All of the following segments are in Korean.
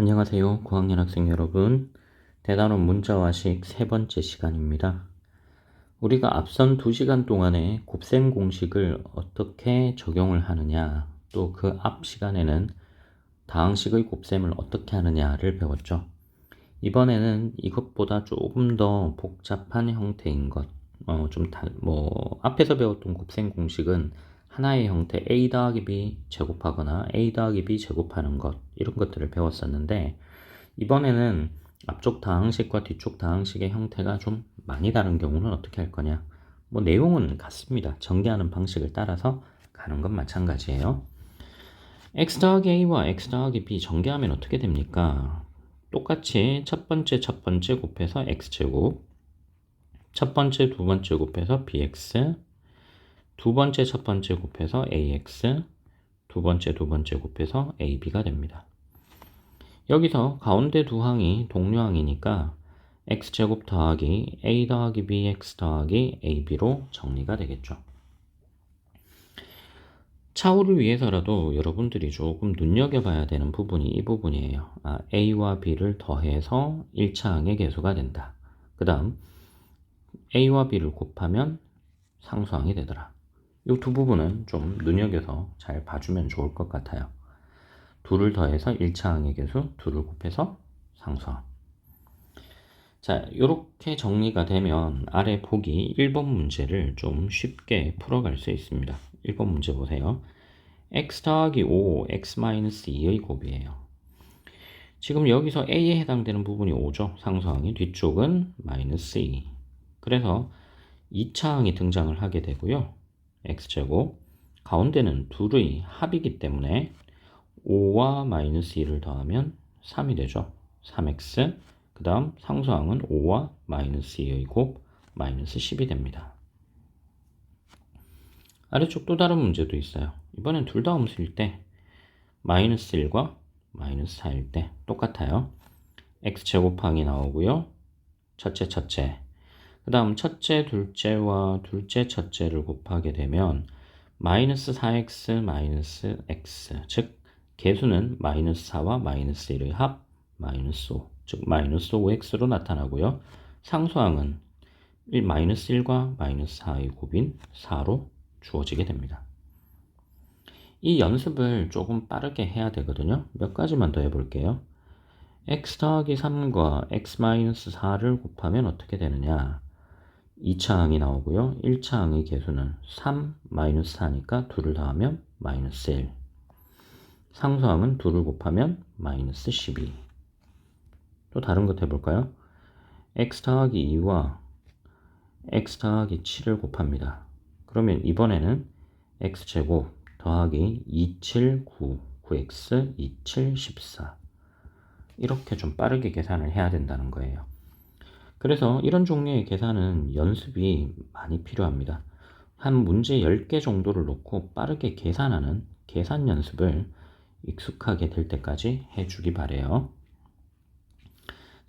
안녕하세요. 9학년 학생 여러분. 대단원 문자와 식 세 번째 시간입니다. 우리가 앞선 두 시간 동안에 곱셈 공식을 어떻게 적용을 하느냐, 또 그 앞 시간에는 다항식의 곱셈을 어떻게 하느냐를 배웠죠. 이번에는 이것보다 조금 더 복잡한 형태인 것, 어, 좀 달, 뭐, 앞에서 배웠던 곱셈 공식은 하나의 형태 a 더하기 b 제곱하거나 a 더하기 b 제곱하는 것 이런 것들을 배웠었는데 이번에는 앞쪽 다항식과 뒤쪽 다항식의 형태가 좀 많이 다른 경우는 어떻게 할 거냐? 뭐 내용은 같습니다. 전개하는 방식을 따라서 가는 건 마찬가지예요. X 더하기 a와 x 더하기 b 전개하면 어떻게 됩니까? 똑같이 첫 번째 첫 번째 곱해서 x제곱 첫 번째 두 번째 곱해서 bx 두 번째 첫 번째 곱해서 ax, 두 번째 두 번째 곱해서 ab가 됩니다. 여기서 가운데 두 항이 동료항이니까 x제곱 더하기 a 더하기 bx 더하기 ab로 정리가 되겠죠. 차후를 위해서라도 여러분들이 조금 눈여겨봐야 되는 부분이 이 부분이에요. 아, a와 b를 더해서 1차 항의 개수가 된다. 그 다음 a와 b를 곱하면 상수항이 되더라. 이 두 부분은 좀 눈여겨서 잘 봐주면 좋을 것 같아요. 둘을 더해서 1차 항의 개수, 둘을 곱해서 상수항. 자, 이렇게 정리가 되면 아래 보기 1번 문제를 좀 쉽게 풀어갈 수 있습니다. 1번 문제 보세요. x 더하기 5, x 마이너스 2의 곱이에요. 지금 여기서 a에 해당되는 부분이 5죠. 상수항이 뒤쪽은 마이너스 2. 그래서 2차항이 등장을 하게 되고요. X제곱 가운데는 둘의 합이기 때문에 5와 마이너스 2를 더하면 3이 되죠. 3x 그 다음 상수항은 5와 마이너스 2의 곱 마이너스 10이 됩니다. 아래쪽 또 다른 문제도 있어요. 이번엔 둘 다 음수일 때 마이너스 1과 마이너스 4일 때 똑같아요. x제곱항이 나오고요. 첫째 첫째 그 다음 첫째, 둘째와 둘째, 첫째를 곱하게 되면 마이너스 4x 마이너스 x 즉 개수는 마이너스 4와 마이너스 1의 합 마이너스 5, 즉 마이너스 5x로 나타나고요. 상수항은 1, 마이너스 1과 마이너스 4의 곱인 4로 주어지게 됩니다. 이 연습을 조금 빠르게 해야 되거든요. 몇 가지만 더 해볼게요. x 더하기 3과 x 마이너스 4를 곱하면 어떻게 되느냐? 2차 항이 나오고요. 1차 항의 개수는 3 마이너스 4니까 2를 더하면 마이너스 1. 상수항은 2를 곱하면 마이너스 12. 또 다른 것 해볼까요? x 더하기 2와 x 더하기 7을 곱합니다. 그러면 이번에는 x제곱 더하기 279, 9x, 27, 14 이렇게 좀 빠르게 계산을 해야 된다는 거예요. 그래서 이런 종류의 계산은 연습이 많이 필요합니다. 한 문제 10개 정도를 놓고 빠르게 계산하는 계산 연습을 익숙하게 될 때까지 해주기 바래요.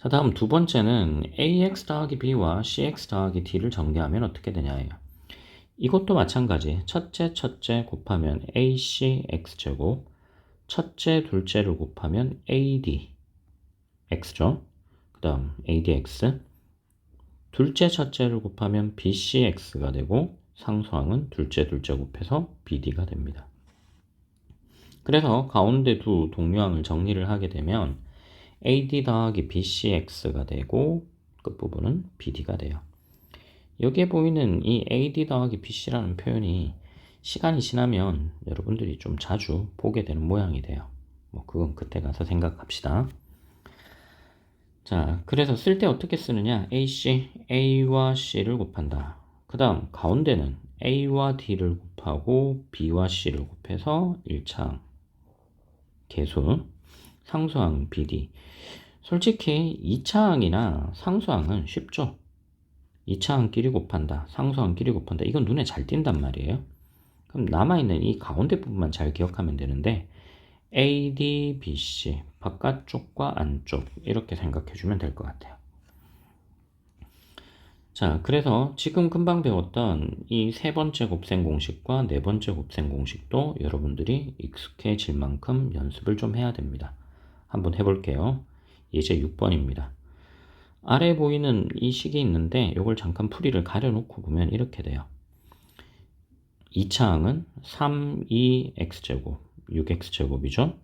자, 다음 두 번째는 ax 더하기 b와 cx 더하기 d를 전개하면 어떻게 되냐예요. 이것도 마찬가지. 첫째, 첫째 곱하면 ac x제곱, 첫째, 둘째를 곱하면 ad x죠. 그 다음 adx, 둘째 첫째를 곱하면 BCX가 되고 상수항은 둘째 둘째 곱해서 BD가 됩니다. 그래서 가운데 두 동류항을 정리를 하게 되면 AD 더하기 BCX가 되고 끝부분은 BD가 돼요. 여기에 보이는 이 AD 더하기 BC라는 표현이 시간이 지나면 여러분들이 좀 자주 보게 되는 모양이 돼요. 뭐 그건 그때 가서 생각합시다. 자, 그래서 쓸 때 어떻게 쓰느냐? AC, A와 C를 곱한다. 그 다음, 가운데는 A와 D를 곱하고 B와 C를 곱해서 1차항. 개수. 상수항 BD. 솔직히 2차항이나 상수항은 쉽죠? 2차항끼리 곱한다. 상수항끼리 곱한다. 이건 눈에 잘 띈단 말이에요. 그럼 남아있는 이 가운데 부분만 잘 기억하면 되는데, AD, BC 바깥쪽과 안쪽 이렇게 생각해 주면 될 것 같아요. 자, 그래서 지금 금방 배웠던 이 세 번째 곱셈 공식과 네 번째 곱셈 공식도 여러분들이 익숙해질 만큼 연습을 좀 해야 됩니다. 한번 해볼게요. 예제 6번입니다. 아래 보이는 이 식이 있는데 이걸 잠깐 풀이를 가려놓고 보면 이렇게 돼요. 2차 항은 3, 2x제곱, 6x제곱이죠.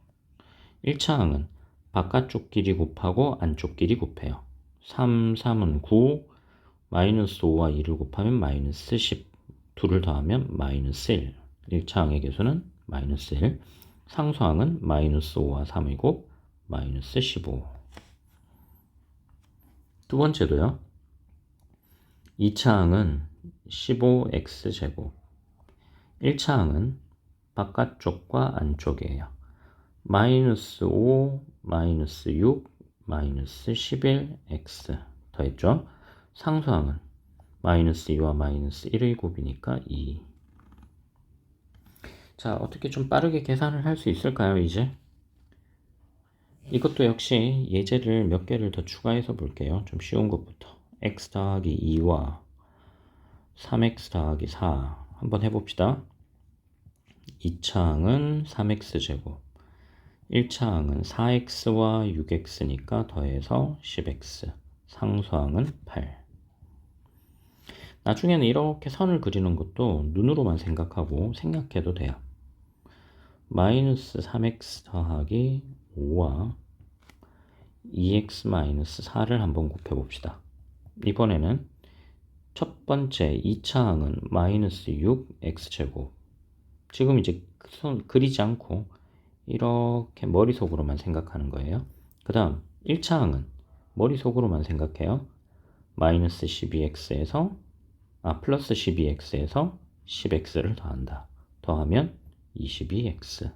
1차 항은 바깥쪽 길이 곱하고 안쪽 길이 곱해요. 3, 3은 9, 마이너스 5와 2를 곱하면 마이너스 10, 2를 더하면 마이너스 1. 1차 항의 개수는 마이너스 1, 상수항은 마이너스 5와 3이고 마이너스 15. 두 번째도요. 2차 항은 15x제곱, 1차 항은 바깥쪽과 안쪽이에요. 마이너스 5, 마이너스 6, 마이너스 11x 더했죠. 상수항은 마이너스 2와 마이너스 1의 곱이니까 2. 자, 어떻게 좀 빠르게 계산을 할 수 있을까요, 이제? 이것도 역시 예제를 몇 개를 더 추가해서 볼게요. 좀 쉬운 것부터. x 더하기 2와 3x 더하기 4 한번 해봅시다. 2차항은 3x제곱 1차항은 4x와 6x니까 더해서 10x 상수항은 8 나중에는 이렇게 선을 그리는 것도 눈으로만 생각하고 생각해도 돼요. 마이너스 3x 더하기 5와 2x 마이너스 4를 한번 곱해 봅시다. 이번에는 첫 번째 2차항은 마이너스 6x제곱 지금 이제 손 그리지 않고 이렇게 머릿속으로만 생각하는 거예요. 그 다음 1차항은 머릿속으로만 생각해요. 마이너스 12x에서 아 플러스 12x에서 10x를 더한다. 더하면 22x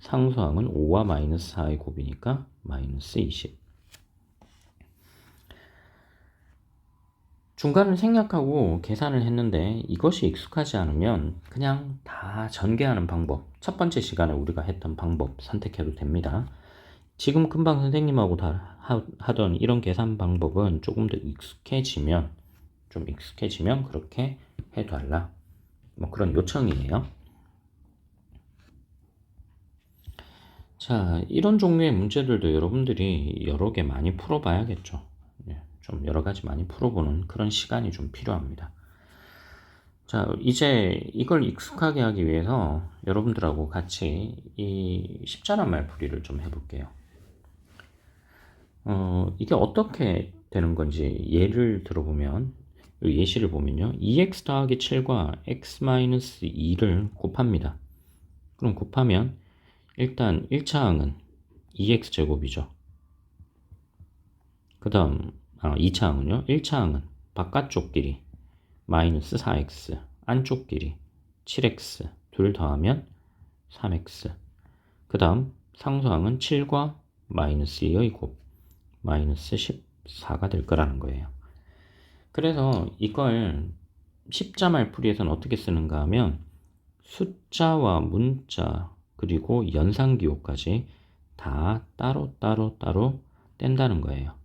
상수항은 5와 마이너스 4의 곱이니까 마이너스 20 중간을 생략하고 계산을 했는데 이것이 익숙하지 않으면 그냥 다 전개하는 방법 첫 번째 시간에 우리가 했던 방법 선택해도 됩니다. 지금 금방 선생님하고 다 하던 이런 계산 방법은 조금 더 익숙해지면 좀 익숙해지면 그렇게 해달라 뭐 그런 요청이에요. 자 이런 종류의 문제들도 여러분들이 여러 개 많이 풀어봐야겠죠. 좀 여러 가지 많이 풀어보는 그런 시간이 좀 필요합니다. 자, 이제 이걸 익숙하게 하기 위해서 여러분들하고 같이 이 십자란 말풀이를 좀 해볼게요. 어, 이게 어떻게 되는 건지 예를 들어보면, 예시를 보면요. 2x 더하기 7과 x-2를 곱합니다. 그럼 곱하면 일단 1차 항은 2x 제곱이죠. 그 다음 어, 2차 항은요. 1차 항은 바깥쪽 길이 마이너스 4x, 안쪽 길이 7x, 둘 더하면 3x. 그 다음 상수항은 7과 마이너스 2의 곱, 마이너스 14가 될 거라는 거예요. 그래서 이걸 십자 말풀이에서는 어떻게 쓰는가 하면 숫자와 문자 그리고 연상기호까지 다 따로 따로 따로 뗀다는 거예요.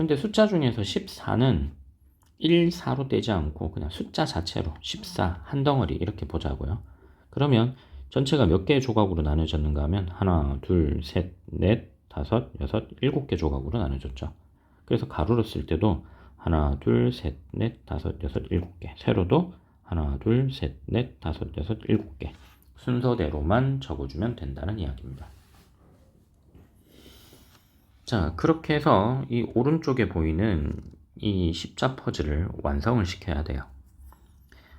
그런데 숫자 중에서 14는 1, 4로 떼지 않고 그냥 숫자 자체로 14, 한 덩어리 이렇게 보자고요. 그러면 전체가 몇 개의 조각으로 나눠졌는가 하면 하나, 둘, 셋, 넷, 다섯, 여섯, 일곱 개 조각으로 나눠졌죠. 그래서 가로로 쓸 때도 하나, 둘, 셋, 넷, 다섯, 여섯, 일곱 개. 세로도 하나, 둘, 셋, 넷, 다섯, 여섯, 일곱 개. 순서대로만 적어주면 된다는 이야기입니다. 자, 그렇게 해서 이 오른쪽에 보이는 이 십자 퍼즐을 완성을 시켜야 돼요.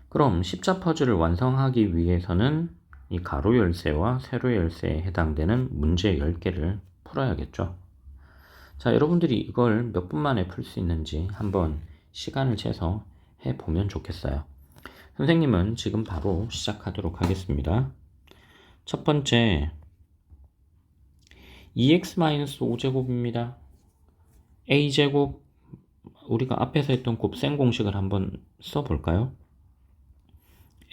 그럼 십자 퍼즐을 완성하기 위해서는 이 가로 열쇠와 세로 열쇠에 해당되는 문제 10개를 풀어야겠죠. 자, 여러분들이 이걸 몇 분 만에 풀 수 있는지 한번 시간을 재서 해 보면 좋겠어요. 선생님은 지금 바로 시작하도록 하겠습니다. 첫 번째, 2x-5제곱입니다. a제곱 우리가 앞에서 했던 곱셈 공식을 한번 써볼까요?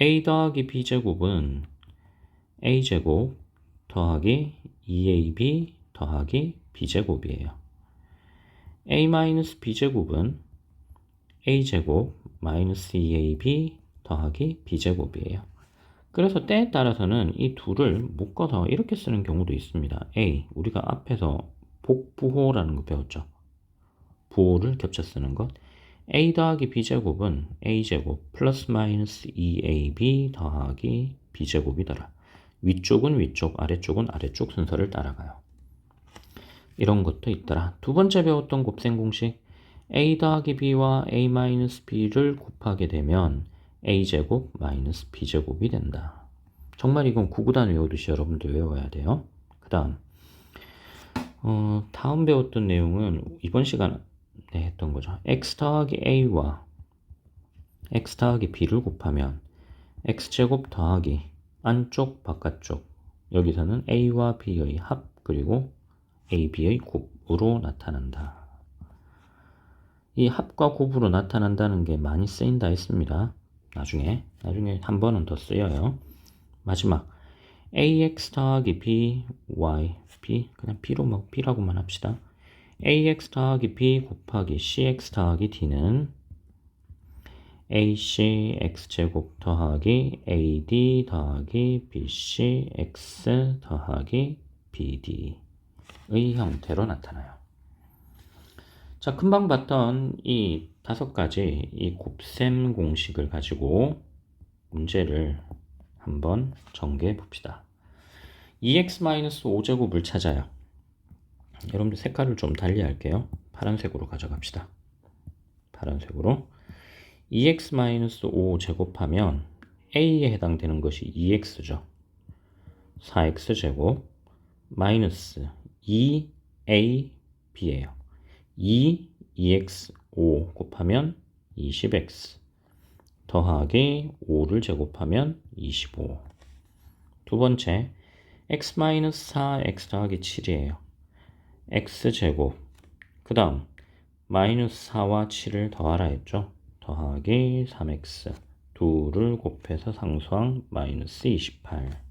a 더하기 b제곱은 a제곱 더하기 2ab 더하기 b제곱이에요. a-b제곱은 a제곱 마이너스 2ab 더하기 b제곱이에요. 그래서 때에 따라서는 이 둘을 묶어서 이렇게 쓰는 경우도 있습니다. A, 우리가 앞에서 복부호라는 거 배웠죠. 부호를 겹쳐 쓰는 것. A 더하기 B제곱은 A제곱 플러스 마이너스 2AB 더하기 B제곱이더라. 위쪽은 위쪽, 아래쪽은 아래쪽 순서를 따라가요. 이런 것도 있더라. 두 번째 배웠던 곱셈 공식 a 더하기 b와 a 마이너스 b를 곱하게 되면 a제곱 마이너스 b제곱이 된다. 정말 이건 구구단 외우듯이 여러분들 외워야 돼요. 그 다음 어, 다음 배웠던 내용은 이번 시간에 했던 거죠. x 더하기 a와 x 더하기 b를 곱하면 x제곱 더하기 안쪽 바깥쪽 여기서는 a와 b의 합 그리고 a, b의 곱으로 나타난다. 이 합과 곱으로 나타난다는 게 많이 쓰인다 했습니다. 나중에 나중에 한 번은 더 쓰여요. 마지막 ax 더하기 b, y, b 그냥 b로 뭐 b라고만 합시다. ax 더하기 b 곱하기 cx 더하기 d는 ac x제곱 더하기 ad 더하기 bc x 더하기 bd의 형태로 나타나요. 자, 금방 봤던 이 다섯 가지 이 곱셈 공식을 가지고 문제를 한번 전개해 봅시다. 2x-5제곱을 찾아요. 여러분들 색깔을 좀 달리 할게요. 파란색으로 가져갑시다. 파란색으로 2x-5 제곱하면 a에 해당되는 것이 2x죠. 4x제곱 마이너스 2ab예요. 2 2x 5 곱하면 20x 더하기 5를 제곱하면 25. 두 번째 x-4 x 더하기 7이에요. x 제곱 그 다음 마이너스 4와 7을 더하라 했죠. 더하기 3x 둘을 곱해서 상수항 마이너스 28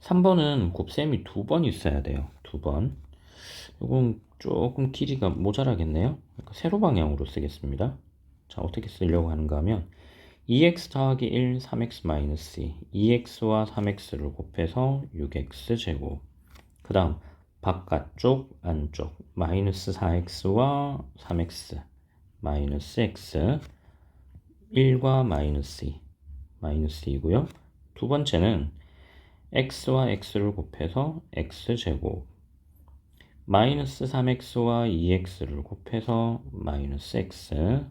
3번은 곱셈이 두 번 있어야 돼요. 두 번. 이건 조금 길이가 모자라겠네요. 그러니까 세로 방향으로 쓰겠습니다. 자, 어떻게 쓰려고 하는가 하면 2x 더하기 1, 3x 마이너스 2, 2x와 3x를 곱해서 6x 제곱. 그 다음 바깥쪽, 안쪽 마이너스 4x와 3x 마이너스 x 1과 마이너스 2 마이너스 2고요. 두 번째는 x와 x를 곱해서 x제곱 마이너스 3x와 2x를 곱해서 마이너스 x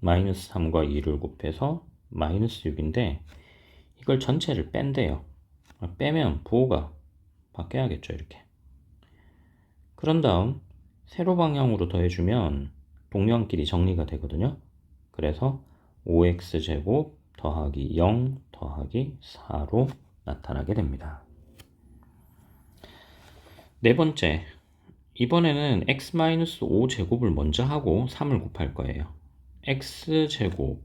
마이너스 3과 2를 곱해서 마이너스 6인데 이걸 전체를 뺀대요. 빼면 부호가 바뀌어야겠죠 이렇게. 그런 다음 세로 방향으로 더해주면 동량끼리 정리가 되거든요. 그래서 5x제곱 더하기 0 더하기 4로 나타나게 됩니다. 네 번째, 이번에는 x-5 제곱을 먼저 하고 3을 곱할 거예요. x 제곱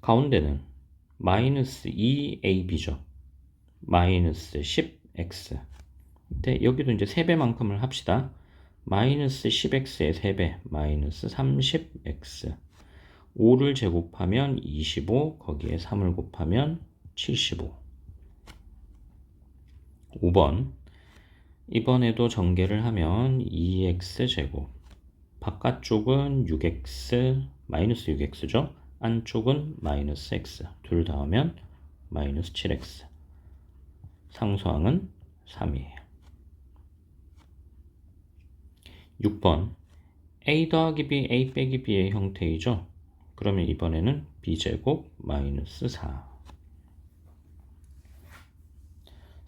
가운데는 마이너스 2ab죠. 마이너스 10x 근데 여기도 이제 3배만큼을 합시다. 마이너스 10x의 3배 마이너스 30x 5를 제곱하면 25 거기에 3을 곱하면 75 5번. 이번에도 전개를 하면 2x제곱. 바깥쪽은 6x 마이너스 6x죠? 안쪽은 마이너스 x 둘 다 하면 마이너스 7x 상수항은 3이에요. 6번. A 더하기 b a 빼기 b의 형태이죠? 그러면 이번에는 b제곱 마이너스 4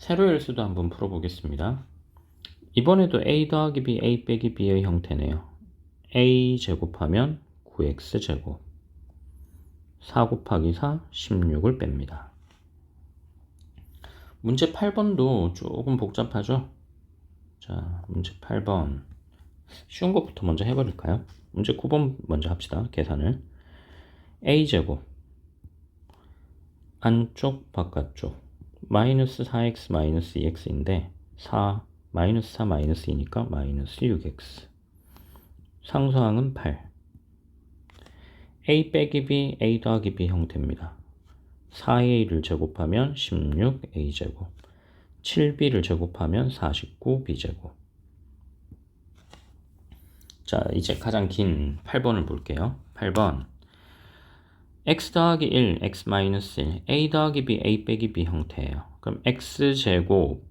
세로열 수도 한번 풀어보겠습니다. 이번에도 a 더하기 b, a 빼기 b의 형태네요. a 제곱하면 9x 제곱 4 곱하기 4, 16을 뺍니다. 문제 8번도 조금 복잡하죠? 자, 문제 8번. 쉬운 것부터 먼저 해버릴까요? 문제 9번 먼저 합시다. 계산을. a제곱 안쪽 바깥쪽 마이너스 4x 마이너스 2x인데 4 마이너스 4 마이너스 2니까 마이너스 6x 상수항은 8 a 빼기 b, a 더하기 b 형태입니다. 4a를 제곱하면 16a제곱, 7b를 제곱하면 49b제곱. 자, 이제 가장 긴 8번을 볼게요. 8번. X 더하기 1, x 마이너스 1, a 더하기 b, a 빼기 b 형태예요. 그럼 x제곱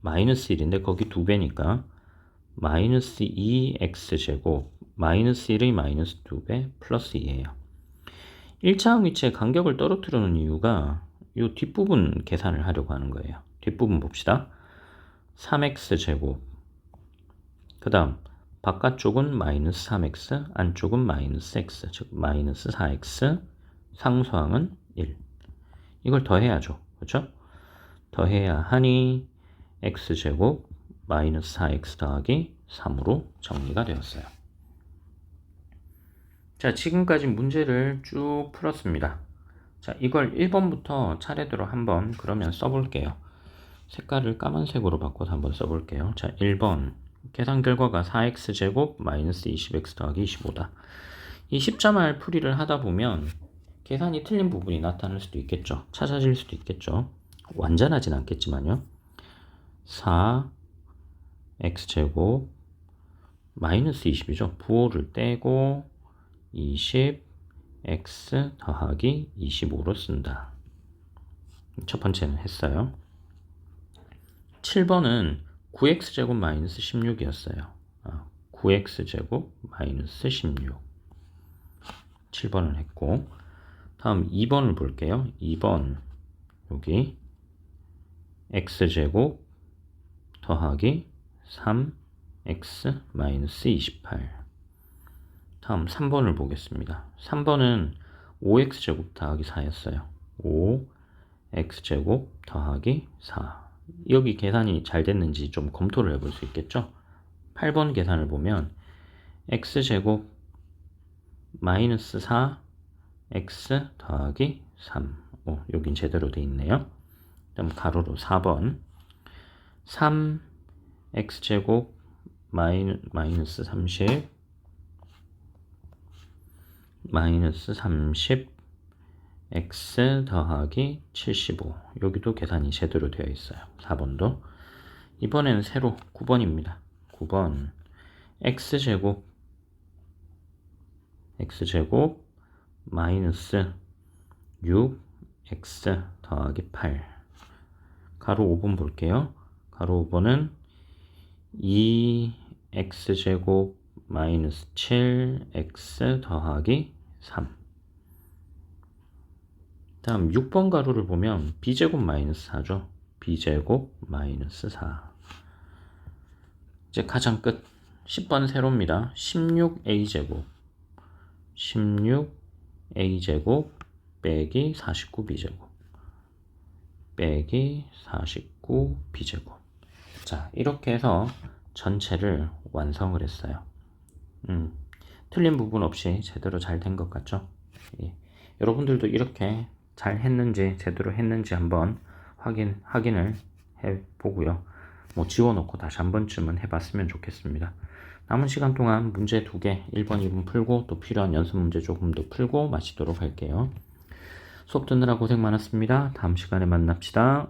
마이너스 1인데 거기 두 배니까 마이너스 2x제곱 마이너스 1의 마이너스 2배 플러스 2예요. 1차항 위치에 간격을 떨어뜨려 놓은 이유가 이 뒷부분 계산을 하려고 하는 거예요. 뒷부분 봅시다. 3x제곱 그 다음 바깥쪽은 마이너스 3x 안쪽은 마이너스 x 즉 마이너스 4x 상수항은 1 이걸 더해야죠. 그렇죠? 더해야 하니 x제곱 마이너스 4x 더하기 3으로 정리가 되었어요. 자, 지금까지 문제를 쭉 풀었습니다. 자, 이걸 1번부터 차례대로 한번 그러면 써볼게요. 색깔을 까만색으로 바꿔서 한번 써볼게요. 자, 1번. 계산 결과가 4x제곱 마이너스 20x 더하기 25다. 이 10자말 풀이를 하다 보면 계산이 틀린 부분이 나타날 수도 있겠죠. 찾아질 수도 있겠죠. 완전하진 않겠지만요. 4 x제곱 마이너스 20이죠. 부호를 떼고 20 x 더하기 25로 쓴다. 첫 번째는 했어요. 7번은 9x제곱 마이너스 16이었어요. 9x제곱 마이너스 16 7번을 했고 다음 2번을 볼게요. 2번 여기 x제곱 더하기 3x 마이너스 28 다음 3번을 보겠습니다. 3번은 5x제곱 더하기 4였어요. 5x제곱 더하기 4 여기 계산이 잘 됐는지 좀 검토를 해볼 수 있겠죠? 8번 계산을 보면 x제곱 마이너스 4 x 더하기 3 오, 여긴 제대로 돼 있네요. 그다음 가로로 4번 3 x제곱 마이너, 마이너스 30 마이너스 30 x 더하기 75 여기도 계산이 제대로 되어 있어요. 4번도. 이번에는 새로 9번입니다. 9번. X제곱. X제곱 마이너스 6x 더하기 8 가로 5번 볼게요. 가로 5번은 2x제곱 마이너스 7x 더하기 3 다음 6번 가로를 보면 b제곱 마이너스 4죠. b제곱 마이너스 4 이제 가장 끝 10번 세로입니다. 16a제곱 16a제곱 빼기 49b제곱 빼기 49b제곱 자 이렇게 해서 전체를 완성을 했어요. 음, 틀린 부분 없이 제대로 잘 된 것 같죠? 예. 여러분들도 이렇게 잘 했는지 제대로 했는지 한번 확인 확인을 해 보고요. 뭐 지워놓고 다시 한 번쯤은 해봤으면 좋겠습니다. 남은 시간 동안 문제 두 개, 1번, 2번 풀고 또 필요한 연습 문제 조금 더 풀고 마치도록 할게요. 수업 듣느라 고생 많았습니다. 다음 시간에 만납시다.